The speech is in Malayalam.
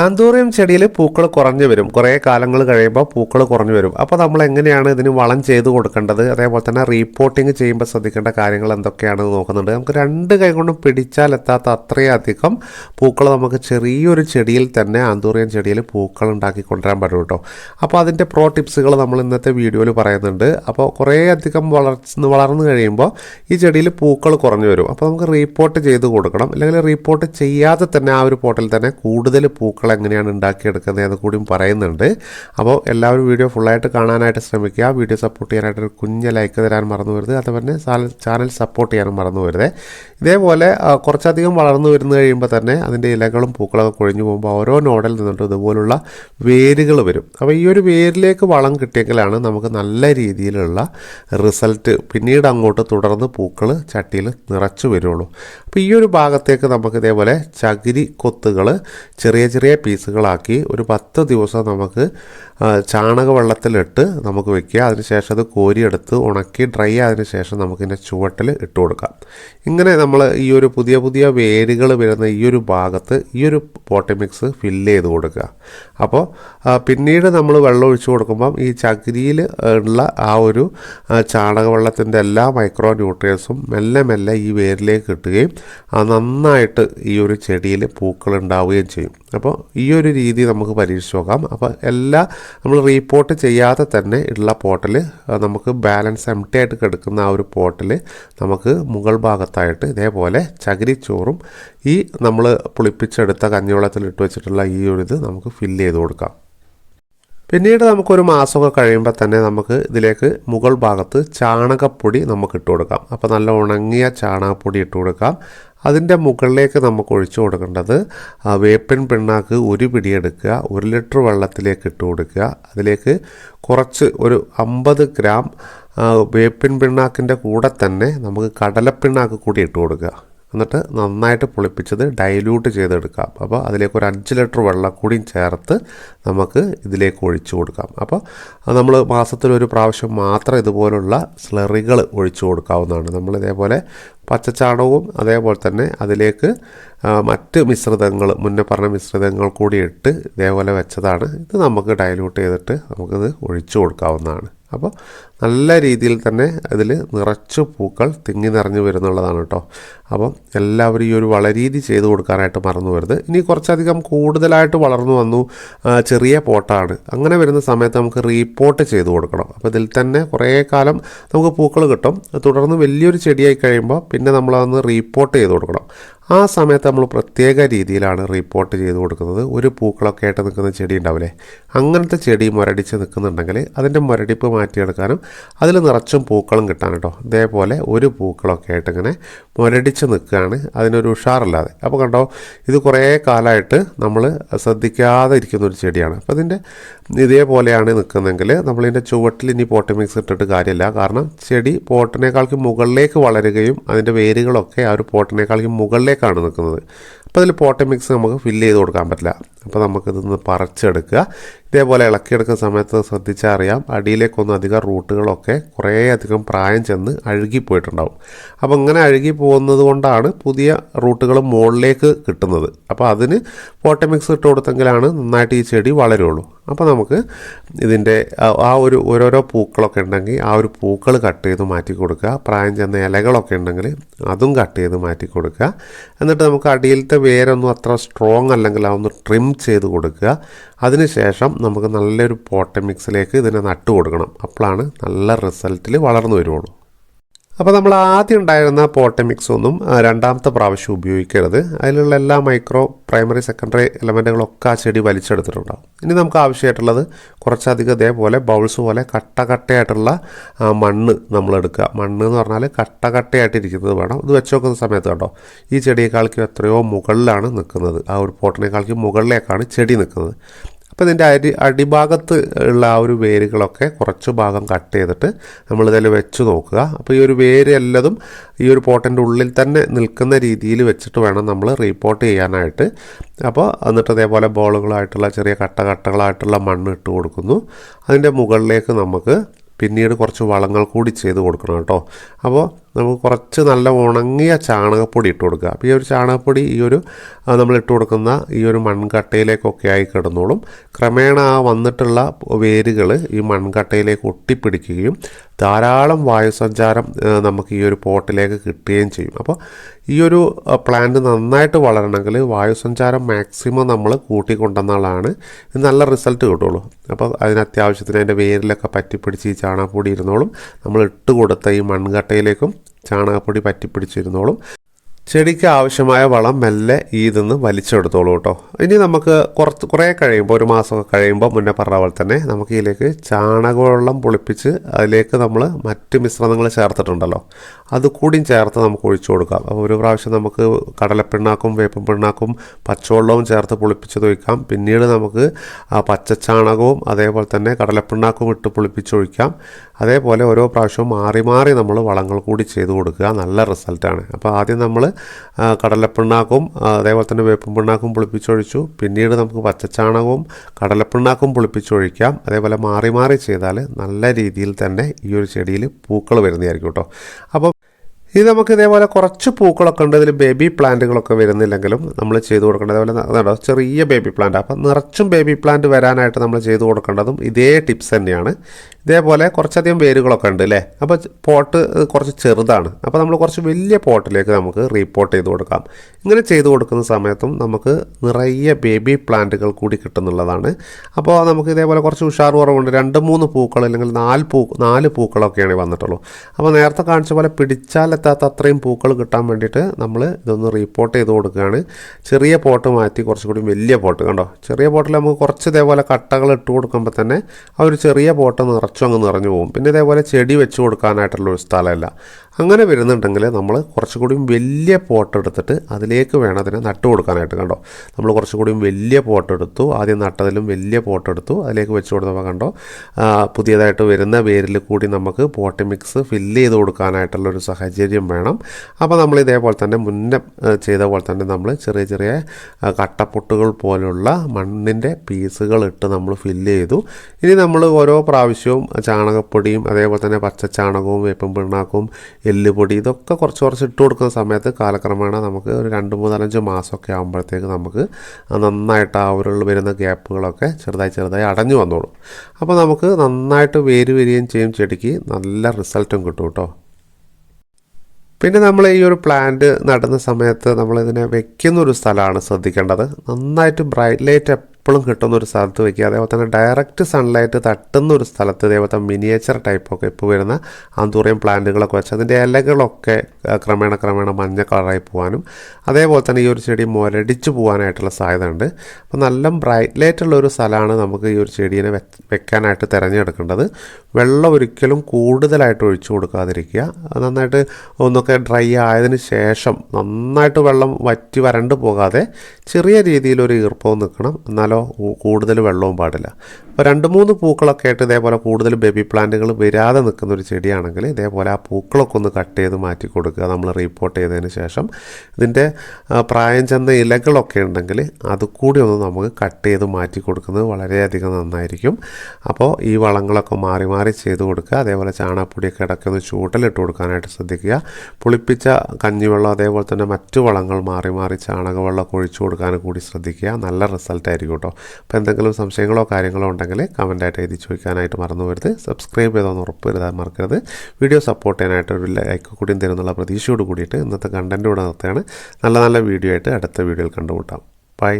ആന്തൂറിയം ചെടിയിൽ പൂക്കൾ കുറഞ്ഞു വരും. കുറേ കാലങ്ങൾ കഴിയുമ്പോൾ പൂക്കൾ കുറഞ്ഞു വരും. അപ്പോൾ നമ്മൾ എങ്ങനെയാണ് ഇതിന് വളം ചെയ്ത് കൊടുക്കേണ്ടത്? അതേപോലെ തന്നെ റീപ്പോർട്ടിങ് ചെയ്യുമ്പോൾ ശ്രദ്ധിക്കേണ്ട കാര്യങ്ങൾ എന്തൊക്കെയാണെന്ന് നോക്കുന്നുണ്ട്. നമുക്ക് രണ്ട് കൈ കൊണ്ടും പിടിച്ചാൽ എത്താത്ത അത്രയധികം പൂക്കൾ നമുക്ക് ചെറിയൊരു ചെടിയിൽ തന്നെ ആന്തൂറിയം ചെടിയിൽ പൂക്കൾ ഉണ്ടാക്കി കൊണ്ടുവരാൻ പറ്റും കേട്ടോ. അപ്പോൾ അതിന്റെ പ്രോ ടിപ്സുകൾ നമ്മൾ ഇന്നത്തെ വീഡിയോയിൽ പറയുന്നുണ്ട്. അപ്പോൾ കുറേ അധികം വളർന്ന് വളർന്നു കഴിയുമ്പോൾ ഈ ചെടിയിൽ പൂക്കൾ കുറഞ്ഞു വരും. അപ്പോൾ നമുക്ക് റീപ്പോർട്ട് ചെയ്ത് കൊടുക്കണം. അല്ലെങ്കിൽ റീപ്പോർട്ട് ചെയ്യാതെ തന്നെ ആ ഒരു പോട്ടിൽ തന്നെ കൂടുതൽ പൂക്കൾ എങ്ങനെയാണ് ഉണ്ടാക്കിയെടുക്കുന്നത് എന്ന് കൂടിയും പറയുന്നുണ്ട്. അപ്പോൾ എല്ലാവരും വീഡിയോ ഫുള്ളായിട്ട് കാണാനായിട്ട് ശ്രമിക്കുക. വീഡിയോ സപ്പോർട്ട് ചെയ്യാനായിട്ട് ഒരു കുഞ്ഞ് ലൈക്ക് തരാൻ മറന്നു വരുത് അതുപോലെ ചാനൽ സപ്പോർട്ട് ചെയ്യാനും മറന്നു വരുത് ഇതേപോലെ കുറച്ചധികം വളർന്നു വരുന്നു കഴിയുമ്പോൾ തന്നെ അതിന്റെ ഇലകളും പൂക്കളൊക്കെ കൊഴിഞ്ഞു പോകുമ്പോൾ ഓരോ നോഡിൽ നിന്നിട്ട് ഇതുപോലുള്ള വേരുകൾ വരും. അപ്പോൾ ഈ ഒരു വേരിലേക്ക് വളം കിട്ടിയെങ്കിലാണ് നമുക്ക് നല്ല രീതിയിലുള്ള റിസൾട്ട് പിന്നീട് അങ്ങോട്ട് തുടർന്ന് പൂക്കൾ ചട്ടിയിൽ നിറച്ചു വരുള്ളൂ. അപ്പോൾ ഈ ഒരു ഭാഗത്തേക്ക് നമുക്ക് ഇതേപോലെ ചകിരി കൊത്തുകൾ ചെറിയ ചെറിയ പീസുകളാക്കി ഒരു പത്ത് ദിവസം നമുക്ക് ചാണക ചാണകവെള്ളത്തിലിട്ട് നമുക്ക് വെക്കുക. അതിനുശേഷം അത് കോരിയെടുത്ത് ഉണക്കി ഡ്രൈ ആയതിനു ശേഷം നമുക്കിതിന്റെ ചുവട്ടിൽ ഇട്ട് കൊടുക്കാം. ഇങ്ങനെ നമ്മൾ ഈ ഒരു പുതിയ പുതിയ വേരുകൾ വരുന്ന ഈ ഒരു ഭാഗത്ത് ഈ ഒരു പോട്ടി മിക്സ് ഫില്ല് ചെയ്ത് കൊടുക്കുക. അപ്പോൾ പിന്നീട് നമ്മൾ വെള്ളം ഒഴിച്ചു കൊടുക്കുമ്പം ഈ ചകിരിയിൽ ഉള്ള ആ ഒരു ചാണകവെള്ളത്തിന്റെ എല്ലാ മൈക്രോ ന്യൂട്രിയൻസും മെല്ലെ മെല്ലെ ഈ വേരിലേക്ക് കിട്ടുകയും നന്നായിട്ട് ഈ ഒരു ചെടിയിൽ പൂക്കൾ ഉണ്ടാവുകയും ചെയ്യും. അപ്പോൾ ഈ ഒരു രീതി നമുക്ക് പരീക്ഷിച്ച് നോക്കാം. അപ്പോൾ എല്ലാ നമ്മൾ റീപോർട്ട് ചെയ്യാതെ തന്നെ ഉള്ള പോട്ടിൽ നമുക്ക് ബാലൻസ് എം ടി ആയിട്ട് കിടക്കുന്ന ആ ഒരു പോട്ടിൽ നമുക്ക് മുകൾ ഭാഗത്തായിട്ട് ഇതേപോലെ ചകിരിച്ചോറും ഈ നമ്മൾ പുളിപ്പിച്ചെടുത്ത കഞ്ഞിവെള്ളത്തിൽ ഇട്ട് വെച്ചിട്ടുള്ള ഈ ഒരു ഇത് നമുക്ക് ഫില്ല് ചെയ്ത് കൊടുക്കാം. പിന്നീട് നമുക്കൊരു മാസമൊക്കെ കഴിയുമ്പോൾ തന്നെ നമുക്ക് ഇതിലേക്ക് മുകൾ ഭാഗത്ത് ചാണകപ്പൊടി നമുക്ക് ഇട്ട് കൊടുക്കാം. അപ്പോൾ നല്ല ഉണങ്ങിയ ചാണകപ്പൊടി ഇട്ട് കൊടുക്കാം. അതിന്റെ മുകളിലേക്ക് നമുക്ക് ഒഴിച്ചു കൊടുക്കേണ്ടത് വേപ്പൻ പിണ്ണാക്ക് ഒരു പിടിയെടുക്കുക ഒരു ലിറ്റർ വെള്ളത്തിലേക്ക് ഇട്ട് കൊടുക്കുക. അതിലേക്ക് കുറച്ച് ഒരു അമ്പത് ഗ്രാം വേപ്പിൻ പിണ്ണാക്കിന്റെ കൂടെ തന്നെ നമുക്ക് കടലപ്പിണ്ണാക്ക് കൂടി ഇട്ട് കൊടുക്കുക. എന്നിട്ട് നന്നായിട്ട് പുളിപ്പിച്ചത് ഡൈല്യൂട്ട് ചെയ്തെടുക്കാം. അപ്പോൾ അതിലേക്ക് ഒരു അഞ്ച് ലിറ്റർ വെള്ളം കൂടിയും ചേർത്ത് നമുക്ക് ഇതിലേക്ക് ഒഴിച്ചു കൊടുക്കാം. അപ്പോൾ നമ്മൾ മാസത്തിൽ ഒരു പ്രാവശ്യം മാത്രം ഇതുപോലുള്ള സ്ലറികൾ ഒഴിച്ചു കൊടുക്കാവുന്നതാണ്. നമ്മൾ ഇതേപോലെ പച്ചച്ചാണകവും അതേപോലെ തന്നെ അതിലേക്ക് മറ്റ് മിശ്രിതങ്ങൾ മുന്നേ പറഞ്ഞ മിശ്രിതങ്ങൾ കൂടി ഇട്ട് ഇതേപോലെ വെച്ചതാണ്. ഇത് നമുക്ക് ഡൈല്യൂട്ട് ചെയ്തിട്ട് നമുക്കിത് ഒഴിച്ചു കൊടുക്കാവുന്നതാണ്. അപ്പോൾ നല്ല രീതിയിൽ തന്നെ അതിൽ നിറച്ച് പൂക്കൾ തിങ്ങി നിറഞ്ഞു വരുന്നുള്ളതാണ് കേട്ടോ. അപ്പം എല്ലാവരും ഈ ഒരു വളരീതി ചെയ്ത് കൊടുക്കാനായിട്ട് മറന്നു വരുത് ഇനി കുറച്ചധികം കൂടുതലായിട്ട് വളർന്നു വന്നു ചെറിയ പോട്ടാണ്. അങ്ങനെ വരുന്ന സമയത്ത് നമുക്ക് റീപ്പോർട്ട് ചെയ്ത് കൊടുക്കണം. അപ്പോൾ ഇതിൽ തന്നെ കുറേ കാലം നമുക്ക് പൂക്കൾ കിട്ടും. തുടർന്ന് വലിയൊരു ചെടിയായി കഴിയുമ്പോൾ പിന്നെ നമ്മളതൊന്ന് റീപ്പോർട്ട് ചെയ്ത് കൊടുക്കണം. ആ സമയത്ത് നമ്മൾ പ്രത്യേക രീതിയിലാണ് റിപ്പോർട്ട് ചെയ്ത് കൊടുക്കുന്നത്. ഒരു പൂക്കളൊക്കെ ആയിട്ട് നിൽക്കുന്ന ചെടി ഉണ്ടാവില്ലേ? അങ്ങനത്തെ ചെടി മുരടിച്ച് നിൽക്കുന്നുണ്ടെങ്കിൽ അതിന്റെ മുരടിപ്പ് മാറ്റിയെടുക്കാനും അതിൽ നിറച്ചും പൂക്കളും കിട്ടാൻ കേട്ടോ. ഇതേപോലെ ഒരു പൂക്കളൊക്കെ ആയിട്ട് ഇങ്ങനെ മുരടിച്ച് നിൽക്കുകയാണ്. അതിനൊരു ഉഷാറില്ലാതെ. അപ്പോൾ കണ്ടോ ഇത് കുറേ കാലമായിട്ട് നമ്മൾ ശ്രദ്ധിക്കാതെ ഇരിക്കുന്ന ഒരു ചെടിയാണ്. അപ്പോൾ ഇതിന്റെ ഇതേപോലെയാണ് നിൽക്കുന്നതെങ്കിൽ നമ്മളിതിന്റെ ചുവട്ടിൽ ഇനി പോട്ട് മിക്സ് ഇട്ടിട്ട് കാര്യമില്ല. കാരണം ചെടി പോട്ടിനേക്കാൾക്ക് മുകളിലേക്ക് വളരുകയും അതിന്റെ വേരുകളൊക്കെ ആ ഒരു പോട്ടിനേക്കാൾക്ക് മുകളിലേക്കാണ് നിൽക്കുന്നത്. അപ്പോൾ അതിൽ പോട്ടമിക്സ് നമുക്ക് ഫില്ല് ചെയ്ത് കൊടുക്കാൻ പറ്റില്ല. അപ്പോൾ നമുക്കിതൊന്ന് പറിച്ചെടുക്കുക. ഇതേപോലെ ഇളക്കിയെടുക്കുന്ന സമയത്ത് ശ്രദ്ധിച്ചാൽ അറിയാം. അടിയിലേക്കൊന്നും അധികം റൂട്ടുകളൊക്കെ കുറേയധികം പ്രായം ചെന്ന് അഴുകിപ്പോയിട്ടുണ്ടാവും അപ്പോൾ ഇങ്ങനെ അഴുകി പോകുന്നത് കൊണ്ടാണ് പുതിയ റൂട്ടുകൾ മുകളിലേക്ക് കിട്ടുന്നത്. അപ്പോൾ അതിന് പോട്ടമിക്സ് ഇട്ട് കൊടുത്തെങ്കിലാണ് നന്നായിട്ട് ഈ ചെടി വളരുള്ളൂ. അപ്പോൾ നമുക്ക് ഇതിന്റെ ആ- ഒരു ഓരോരോ പൂക്കളൊക്കെ ഉണ്ടെങ്കിൽ ആ ഒരു പൂക്കൾ കട്ട് ചെയ്ത് മാറ്റി കൊടുക്കുക. പ്രായം ചെന്ന ഇലകളൊക്കെ ഉണ്ടെങ്കിൽ അതും കട്ട് ചെയ്ത് മാറ്റി കൊടുക്കുക. എന്നിട്ട് നമുക്ക് അടിയിലത്തെ വേരൊന്നും അത്ര സ്ട്രോങ് അല്ലെങ്കിൽ അതൊന്ന് ട്രിം ചെയ്ത് കൊടുക്കുക. അതിനുശേഷം നമുക്ക് നല്ലൊരു പോട്ട മിക്സിലേക്ക് ഇതിനെ നട്ട് കൊടുക്കണം അപ്പോഴാണ് നല്ല റിസൾട്ടിൽ വളർന്നു വരുള്ളൂ അപ്പോൾ നമ്മൾ ആദ്യം ഉണ്ടായിരുന്ന പോട്ട മിക്സ് ഒന്നും രണ്ടാമത്തെ പ്രാവശ്യം ഉപയോഗിക്കരുത്. അതിലുള്ള എല്ലാ മൈക്രോ പ്രൈമറി സെക്കൻഡറി എലമെന്റുകളൊക്കെ ആ ചെടി വലിച്ചെടുത്തിട്ടുണ്ടാകും ഇനി നമുക്ക് ആവശ്യമായിട്ടുള്ളത് കുറച്ചധികം ഇതേപോലെ ബൗൾസ് പോലെ കട്ട കട്ടയായിട്ടുള്ള മണ്ണ് നമ്മൾ എടുക്കുക. മണ്ണ് എന്ന് പറഞ്ഞാൽ കട്ട കട്ടയായിട്ടിരിക്കുന്നത് വേണം. ഇത് വെച്ച് നോക്കുന്ന സമയത്ത് കേട്ടോ ഈ ചെടിയേക്കാൾക്കും എത്രയോ മുകളിലാണ് നിൽക്കുന്നത്. ആ ഒരു പോട്ടിനേക്കാൾക്കും മുകളിലേക്കാണ് ചെടി നിൽക്കുന്നത്. അപ്പോൾ ഇതിന്റെ അരി അടിഭാഗത്ത് ഉള്ള ആ ഒരു വേരുകളൊക്കെ കുറച്ച് ഭാഗം കട്ട് ചെയ്തിട്ട് നമ്മളിതിൽ വെച്ച് നോക്കുക. അപ്പോൾ ഈ ഒരു വേര് എല്ലതും ഈ ഒരു പോട്ടിന്റെ ഉള്ളിൽ തന്നെ നിൽക്കുന്ന രീതിയിൽ വെച്ചിട്ട് വേണം നമ്മൾ റീപ്പോർട്ട് ചെയ്യാനായിട്ട്. അപ്പോൾ എന്നിട്ട് അതേപോലെ ബോളുകളായിട്ടുള്ള ചെറിയ കട്ട കട്ടകളായിട്ടുള്ള മണ്ണ് ഇട്ട് കൊടുക്കുന്നു. അതിന്റെ മുകളിലേക്ക് നമുക്ക് പിന്നീട് കുറച്ച് വളങ്ങൾ കൂടി ചെയ്ത് കൊടുക്കണം കേട്ടോ. അപ്പോൾ നമുക്ക് കുറച്ച് നല്ല ഉണങ്ങിയ ചാണകപ്പൊടി ഇട്ട് കൊടുക്കുക. അപ്പോൾ ഈ ഒരു ചാണകപ്പൊടി ഈ ഒരു നമ്മൾ ഇട്ട് കൊടുക്കുന്ന ഈ ഒരു മൺകട്ടയിലേക്കൊക്കെ ആയി കിടന്നോളും. ക്രമേണ ആ വന്നിട്ടുള്ള വേരുകൾ ഈ മൺകട്ടയിലേക്ക് ഒട്ടിപ്പിടിക്കുകയും ധാരാളം വായുസഞ്ചാരം നമുക്ക് ഈ ഒരു പോട്ടിലേക്ക് കിട്ടുകയും ചെയ്യും. അപ്പോൾ ഈ ഒരു പ്ലാന്റ് നന്നായിട്ട് വളരണമെങ്കിൽ വായുസഞ്ചാരം മാക്സിമം നമ്മൾ കൂട്ടിക്കൊണ്ടെന്നാളാണ് നല്ല റിസൾട്ട് കിട്ടുള്ളൂ. അപ്പോൾ അതിന് അത്യാവശ്യത്തിന് അതിന്റെ വേരിലൊക്കെ പറ്റിപ്പിടിച്ച് ഈ ചാണകപ്പൊടി ഇരുന്നോളും. നമ്മൾ ഇട്ട് കൊടുത്ത ഈ മൺകട്ടയിലേക്കും ചാണകപ്പൊടി പറ്റിപ്പിടിച്ചിരുന്നോളും. ചെടിക്ക് ആവശ്യമായ വളം മെല്ലെ ഇതെന്ന് വലിച്ചെടുത്തോളൂ കേട്ടോ ഇനി നമുക്ക് കുറച്ച് കുറേ കഴിയുമ്പോൾ ഒരു മാസമൊക്കെ കഴിയുമ്പോൾ മുന്നേ പറഞ്ഞ പോലെ തന്നെ നമുക്ക് ഇതിലേക്ക് ചാണകവെള്ളം പൊളിപ്പിച്ച് അതിലേക്ക് നമ്മൾ മറ്റ് മിശ്രിതങ്ങൾ ചേർത്തിട്ടുണ്ടല്ലോ. അത് കൂടിയും ചേർത്ത് നമുക്ക് ഒഴിച്ചു കൊടുക്കാം. അപ്പോൾ ഒരു പ്രാവശ്യം നമുക്ക് കടലപ്പിണ്ണാക്കും വേപ്പൻ പിണ്ണാക്കും പച്ചവെള്ളവും ചേർത്ത് പൊളിപ്പിച്ച് തൊഴിക്കാം പിന്നീട് നമുക്ക് ആ പച്ചച്ചാണകവും അതേപോലെ തന്നെ കടലപ്പിണ്ണാക്കും ഇട്ട് പൊളിപ്പിച്ചൊഴിക്കാം അതേപോലെ ഓരോ പ്രാവശ്യവും മാറി മാറി നമ്മൾ വളങ്ങൾ കൂടി ചെയ്ത് കൊടുക്കുക. നല്ല റിസൾട്ടാണ്. അപ്പോൾ ആദ്യം നമ്മൾ കടലപ്പിണ്ണാക്കും അതേപോലെ തന്നെ വേപ്പും പിണ്ണാക്കും പുളിപ്പിച്ചൊഴിച്ചു. പിന്നീട് നമുക്ക് പച്ചച്ചാണകവും കടലപ്പിണ്ണാക്കും പുളിപ്പിച്ചൊഴിക്കാം. അതേപോലെ മാറി മാറി ചെയ്താൽ നല്ല രീതിയിൽ തന്നെ ഈ ഒരു ചെടിയിൽ പൂക്കൾ വരുന്നതായിരിക്കും കേട്ടോ. അപ്പോൾ ഇത് നമുക്ക് ഇതേപോലെ കുറച്ച് പൂക്കളൊക്കെ ഉണ്ട്. ഇതിൽ ബേബി പ്ലാന്റുകളൊക്കെ വരുന്നില്ലെങ്കിലും നമ്മൾ ചെയ്തു കൊടുക്കേണ്ടത് അതേപോലെ ചെറിയ ബേബി പ്ലാന്റ് അപ്പം നിറച്ചും ബേബി പ്ലാന്റ് വരാനായിട്ട് നമ്മൾ ചെയ്തു കൊടുക്കേണ്ടതും ഇതേ ടിപ്സ് തന്നെയാണ്. ഇതേപോലെ കുറച്ചധികം വേരുകളൊക്കെ ഉണ്ട് അല്ലേ അപ്പോൾ പോട്ട് കുറച്ച് ചെറുതാണ്. അപ്പോൾ നമ്മൾ കുറച്ച് വലിയ പോട്ടിലേക്ക് നമുക്ക് റീപോർട്ട് ചെയ്ത് കൊടുക്കാം. ഇങ്ങനെ ചെയ്തു കൊടുക്കുന്ന സമയത്തും നമുക്ക് നിറയെ ബേബി പ്ലാന്റുകൾ കൂടി കിട്ടുന്നുള്ളതാണ്. അപ്പോൾ നമുക്ക് ഇതേപോലെ കുറച്ച് ഉഷാർ കുറവുണ്ട്. രണ്ട് മൂന്ന് പൂക്കൾ അല്ലെങ്കിൽ നാല് പൂ നാല് പൂക്കളൊക്കെയാണ് വന്നിട്ടുള്ളൂ. അപ്പോൾ നേരത്തെ കാണിച്ച പോലെ പിടിച്ചാലെത്താത്ത അത്രയും പൂക്കൾ കിട്ടാൻ വേണ്ടിയിട്ട് നമ്മൾ ഇതൊന്ന് റീപോർട്ട് ചെയ്ത് കൊടുക്കുകയാണ്. ചെറിയ പോട്ട് മാറ്റി കുറച്ചുകൂടി വലിയ പോട്ട് കണ്ടോ? ചെറിയ പോട്ടിൽ നമുക്ക് കുറച്ച് ഇതേപോലെ കട്ടകൾ ഇട്ട് കൊടുക്കുമ്പോൾ തന്നെ ആ ഒരു ചെറിയ പോട്ട് നിറച്ചും അങ്ങ് നിറഞ്ഞു പോകും. പിന്നെ ഇതേപോലെ ചെടി വെച്ച് കൊടുക്കാനായിട്ടുള്ള ഒരു സ്ഥലമല്ല. അങ്ങനെ വരുന്നുണ്ടെങ്കിൽ നമ്മൾ കുറച്ചുകൂടി വലിയ പോട്ട് എടുത്തിട്ട് അതിലേക്ക് വേണം അതിനെ നട്ട് കൊടുക്കാനായിട്ട് കണ്ടോ? നമ്മൾ കുറച്ചുകൂടി വലിയ പോട്ട് എടുത്തു. ആദ്യം നട്ടതിലും വലിയ പോട്ട് എടുത്തു. അതിലേക്ക് വെച്ച് കൊടുത്തപ്പോൾ കണ്ടോ പുതിയതായിട്ട് വരുന്ന വേരിൽ കൂടി നമുക്ക് പോട്ട് മിക്സ് ഫില്ല് ചെയ്ത് കൊടുക്കാനായിട്ടുള്ള ഒരു സാഹചര്യം വേണം. അപ്പോൾ നമ്മൾ ഇതേപോലെ തന്നെ മുന്നേ ചെയ്ത പോലെ തന്നെ നമ്മൾ ചെറിയ ചെറിയ കട്ടപ്പൊട്ടുകൾ പോലുള്ള മണ്ണിന്റെ പീസുകൾ ഇട്ട് നമ്മൾ ഫില്ല് ചെയ്തു. ഇനി നമ്മൾ ഓരോ പ്രാവശ്യവും ചാണകപ്പൊടിയും അതേപോലെ തന്നെ പച്ച ചാണകവും വേപ്പം പിണ്ണാക്കും എല്ലുപൊടി ഇതൊക്കെ കുറച്ച് കുറച്ച് ഇട്ട് കൊടുക്കുന്ന സമയത്ത് കാലക്രമേണ നമുക്ക് ഒരു രണ്ട് മൂന്നാലഞ്ച് മാസമൊക്കെ ആകുമ്പോഴത്തേക്ക് നമുക്ക് നന്നായിട്ട് ആ ഒരു വരുന്ന ഗ്യാപ്പുകളൊക്കെ ചെറുതായി ചെറുതായി അടഞ്ഞു വന്നോളും. അപ്പോൾ നമുക്ക് നന്നായിട്ട് വേര് വരികയും ചെയ്യും ചെടിക്ക്. നല്ല റിസൾട്ടും കിട്ടും കേട്ടോ. പിന്നെ നമ്മൾ ഈ ഒരു പ്ലാന്റ് നടുന്ന സമയത്ത് നമ്മളിതിനെ വെക്കുന്ന ഒരു സ്ഥലമാണ് ശ്രദ്ധിക്കേണ്ടത്. നന്നായിട്ട് ബ്രൈറ്റ് ലൈറ്റ് എപ്പോഴും കിട്ടുന്ന ഒരു സ്ഥലത്ത് വയ്ക്കുക അതേപോലെ തന്നെ ഡയറക്റ്റ് സൺലൈറ്റ് തട്ടുന്ന ഒരു സ്ഥലത്ത് ഇതേപോലത്തെ മിനിയേച്ചർ ടൈപ്പൊക്കെ ഇപ്പോൾ വരുന്ന ആന്തൂറിയം പ്ലാന്റുകളൊക്കെ വെച്ച് അതിന്റെ ഇലകളൊക്കെ ക്രമേണ ക്രമേണ മഞ്ഞ കളറായി പോകാനും അതേപോലെ തന്നെ ഈ ഒരു ചെടി മുരടിച്ച് പോകാനായിട്ടുള്ള സാധ്യത ഉണ്ട് അപ്പോൾ നല്ല ബ്രൈറ്റ് ലൈറ്റ് ഉള്ള ഒരു സ്ഥലമാണ് നമുക്ക് ഈ ഒരു ചെടീനെ വെക്കാനായിട്ട് തിരഞ്ഞെടുക്കേണ്ടത്. വെള്ളം ഒരിക്കലും കൂടുതലായിട്ട് ഒഴിച്ചു കൊടുക്കാതിരിക്കുക. നന്നായിട്ട് ഒന്നൊക്കെ ഡ്രൈ ആയതിനു ശേഷം നന്നായിട്ട് വെള്ളം വറ്റി വരണ്ട് പോകാതെ ചെറിയ രീതിയിൽ ഒരു ഈർപ്പവും നിൽക്കണം. എന്നാലോ കൂ- കൂടുതൽ വെള്ളവും പാടില്ല. അപ്പോൾ രണ്ട് മൂന്ന് പൂക്കളൊക്കെ ആയിട്ട് ഇതേപോലെ കൂടുതൽ ബേബി പ്ലാന്റുകൾ വരാതെ നിൽക്കുന്ന ഒരു ചെടിയാണെങ്കിൽ ഇതേപോലെ ആ പൂക്കളൊക്കെ ഒന്ന് കട്ട് ചെയ്ത് മാറ്റി കൊടുക്കുക. നമ്മൾ റീപ്പോർട്ട് ചെയ്തതിന് ശേഷം ഇതിന്റെ പ്രായം ചെന്ന ഇലകളൊക്കെ ഉണ്ടെങ്കിൽ അതുകൂടി ഒന്ന് നമുക്ക് കട്ട് ചെയ്ത് മാറ്റി കൊടുക്കുന്നത് വളരെയധികം നന്നായിരിക്കും. അപ്പോൾ ഈ വളങ്ങളൊക്കെ മാറി മാറി ചെയ്ത് കൊടുക്കുക. അതേപോലെ ചാണകപ്പൊടിയൊക്കെ ഇടയ്ക്ക് ഒന്ന് ചൂട്ടലിട്ട് കൊടുക്കാനായിട്ട് ശ്രദ്ധിക്കുക. പുളിപ്പിച്ച കഞ്ഞിവെള്ളം അതേപോലെ തന്നെ മറ്റു വളങ്ങൾ മാറി മാറി ചാണകവെള്ളമൊക്കെ ഒഴിച്ചു കൊടുക്കാനും കൂടി ശ്രദ്ധിക്കുക. നല്ല റിസൾട്ട് ആയിരിക്കും കേട്ടോ. അപ്പോൾ എന്തെങ്കിലും സംശയങ്ങളോ കാര്യങ്ങളോ ഉണ്ടെങ്കിൽ കമന്റായിട്ട് എഴുതി ചോദിക്കാനായിട്ട് മറന്നു വരുത് സബ്സ്ക്രൈബ് ചെയ്തോന്ന് ഉറപ്പ് വരുത്താൻ മറക്കരുത്. വീഡിയോ സപ്പോർട്ട് ചെയ്യാനായിട്ട് ഒരു ലൈക്ക് കൂടിയും തരുന്നുള്ള പ്രതീക്ഷയോട് കൂടിയിട്ട് ഇന്നത്തെ കണ്ടന്റ് ഇവിടെ നിർത്തുകയാണ്. നല്ല നല്ല വീഡിയോ ആയിട്ട് അടുത്ത വീഡിയോയിൽ കണ്ടുമുട്ടാം. ബൈ